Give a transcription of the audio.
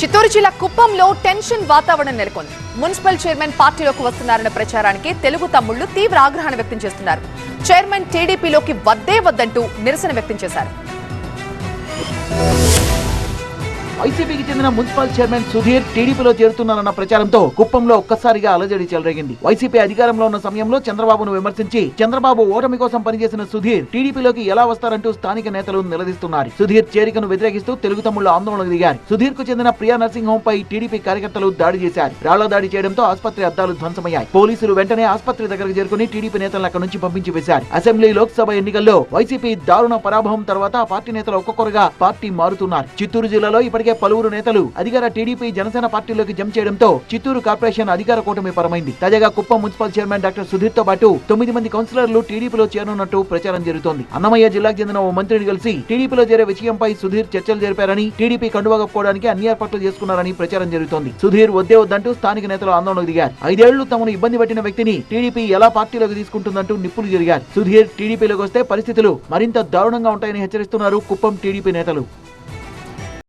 చిత్తూరు జిల్లా కుప్పంలో టెన్షన్ వాతావరణం నెలకొంది. మున్సిపల్ చైర్మన్ పార్టీలోకి వస్తున్నారన్న ప్రచారానికి తెలుగు తమ్ముళ్ళు తీవ్ర ఆగ్రహాన్ని వ్యక్తం చేస్తున్నారు. చైర్మన్ టీడీపీలోకి వద్దే వద్దంటూ నిరసన వ్యక్తం చేశారు. వైసీపీకి చెందిన మున్సిపల్ చైర్మన్ సుధీర్ టీడీపీలో చేరుతున్నారన్న ప్రచారంతో కుప్పంలో ఒక్కసారిగా అలజడి చెలరేగింది. వైసీపీ అధికారంలో ఉన్న సమయంలో చంద్రబాబును విమర్శించి చంద్రబాబు ఓటమి కోసం పనిచేసిన సుధీర్ టీడీపీలోకి ఎలా వస్తారంటూ స్థానిక నేతలు నిలదీస్తున్నారు. సుధీర్ చేరికను వ్యతిరేకిస్తూ తెలుగు తమ్ముళ్ళు ఆందోళనకు దిగారు. సుధీర్కు చెందిన ప్రియా నర్సింగ్ హోం పై టీడీపీ కార్యకర్తలు దాడి చేశారు. రాళ్ళ దాడి చేయడంతో ఆసుపత్రి అద్దాలు ధ్వంసమయ్యాయి. పోలీసులు వెంటనే ఆసుపత్రి దగ్గరకు చేరుకుని టీడీపీ నేతలను అక్కడి నుంచి పంపించి వేశారు. అసెంబ్లీ లోక్సభ ఎన్నికల్లో వైసీపీ దారుణ పరాభవం తర్వాత పార్టీ నేతలు ఒక్కొక్కరుగా పార్టీ మారుతున్నారు. చిత్తూరు జిల్లాలో ఇప్పటికే పలువురు నేతలు అధికార టీడీపీ జనసేన పార్టీలోకి జంప్ చేయడంతో చిత్తూరు కార్పొరేషన్ అధికార కూటమి పరమైంది. తాజాగా కుప్పం మున్సిపల్ చైర్మన్ డాక్టర్ సుధీర్తో పాటు తొమ్మిది మంది కౌన్సిలర్లు టీడీపీలో చేరనున్నట్టు ప్రచారం జరుగుతోంది. అన్నమయ్య జిల్లాకు చెందిన ఓ మంత్రిని కలిసి టీడీపీలో చేరే విషయంపై సుధీర్ చర్చలు జరిపారని టీడీపీ కండువా కప్పుకోవడానికి అన్ని ఏర్పాట్లు చేసుకున్నారని ప్రచారం జరుగుతోంది. సుధీర్ వద్దే వద్దంటూ స్థానిక నేతలు ఆందోళనకు దిగారు. ఐదేళ్ళు తమను ఇబ్బంది పెట్టిన వ్యక్తిని టీడీపీ ఎలా పార్టీలోకి తీసుకుంటుందంటూ నిప్పులు జరిగారు. సుధీర్ టీడీపీలోకి వస్తే పరిస్థితులు మరింత దారుణంగా ఉంటాయని హెచ్చరిస్తున్నారు కుప్పం టీడీపీ నేతలు.